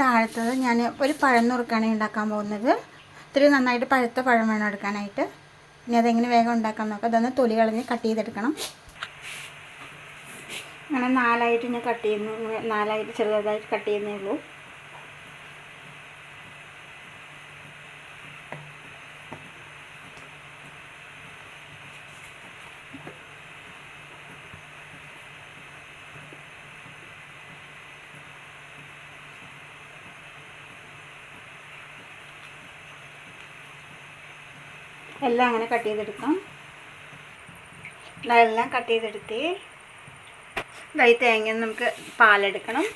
അടുത്തത് ഞാൻ ഒരു പഴം നുറുക്കാണ് ഉണ്ടാക്കാൻ പോകുന്നത്. ഇത്തിരി നന്നായിട്ട് പഴുത്ത പഴം വേണം എടുക്കാനായിട്ട്. ഇനി അതെങ്ങനെ വേഗം ഉണ്ടാക്കാൻ നോക്കാം. അതൊന്ന് തൊലി കളഞ്ഞ് കട്ട് ചെയ്തെടുക്കണം. അങ്ങനെ നാലായിട്ട് ഞാൻ കട്ട് ചെയ്യുന്നു. നാലായിട്ട് ചെറുതായിട്ട് കട്ട് ചെയ്യുന്നേ ഉള്ളൂ. എല്ലാം അങ്ങനെ കട്ട് ചെയ്തെടുക്കാം. എല്ലാം കട്ട് ചെയ്തെടുത്ത് ഇതായി തേങ്ങ നമുക്ക് പാലെടുക്കണം.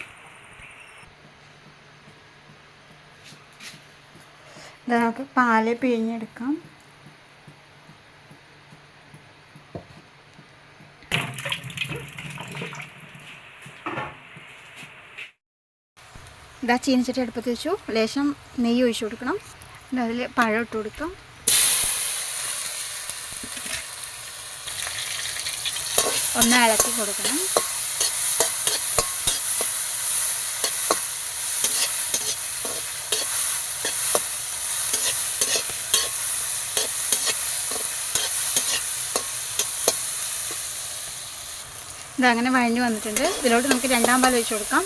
ഇത് നമുക്ക് പാൽ പിഴിഞ്ഞെടുക്കാം. ഇതാ ചീനിച്ചിട്ട് അടുപ്പത്ത് വെച്ചു. ലേശം നെയ്യ് ഒഴിച്ചു കൊടുക്കണം. അതിൽ പഴം ഇട്ട് കൊടുക്കാം. ഒന്ന് ഇളക്കി കൊടുക്കണം. ഇതങ്ങനെ വഴഞ്ഞു വന്നിട്ടുണ്ട്. ഇതിലോട്ട് നമുക്ക് രണ്ടാം പാൽ ഒഴിച്ചു കൊടുക്കാം.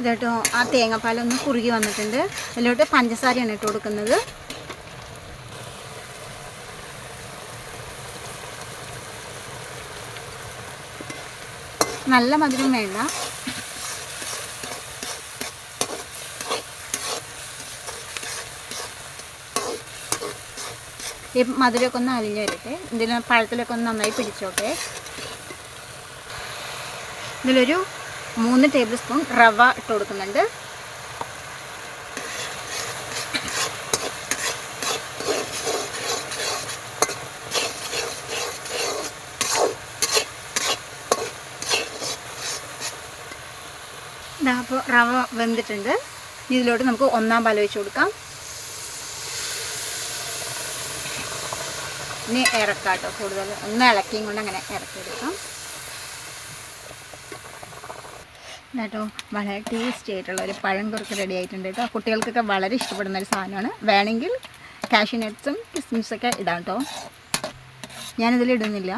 ഇതേട്ടോ ആ തേങ്ങാപ്പാലൊന്ന് കുറുകി വന്നിട്ടുണ്ട്. ഇതിലോട്ട് പഞ്ചസാരയാണ് ഇട്ട് കൊടുക്കുന്നത്. നല്ല മധുരം വേണ്ട. ഈ മധുരമൊക്കെ ഒന്ന് അലിഞ്ഞ് വരട്ടെ. ഇതിന് പഴത്തിലൊക്കെ ഒന്ന് നന്നായി പിടിച്ചോട്ടെ. ഇതിലൊരു മൂന്ന് ടേബിൾ സ്പൂൺ റവ ഇട്ട് കൊടുക്കുന്നുണ്ട്. റവ വെന്തിട്ടുണ്ട്. ഇതിലോട്ട് നമുക്ക് ഒന്നാം പാൽ ഒഴിച്ച് കൊടുക്കാം. ഇനി ഇറക്കാം കേട്ടോ കൂടുതൽ ഒന്ന് ഇളക്കിയും കൊണ്ട് അങ്ങനെ ഇറക്കിയെടുക്കാം കേട്ടോ വളരെ ടേസ്റ്റി ആയിട്ടുള്ള ഒരു പഴം കുറുക്ക് റെഡി ആയിട്ടുണ്ട് കേട്ടോ. കുട്ടികൾക്കൊക്കെ വളരെ ഇഷ്ടപ്പെടുന്ന ഒരു സാധനമാണ്. വേണമെങ്കിൽ കാഷ്യൂ നട്ട്സും കിസ്മിസൊക്കെ ഇടാം കേട്ടോ. ഞാനിതിൽ ഇടുന്നില്ല.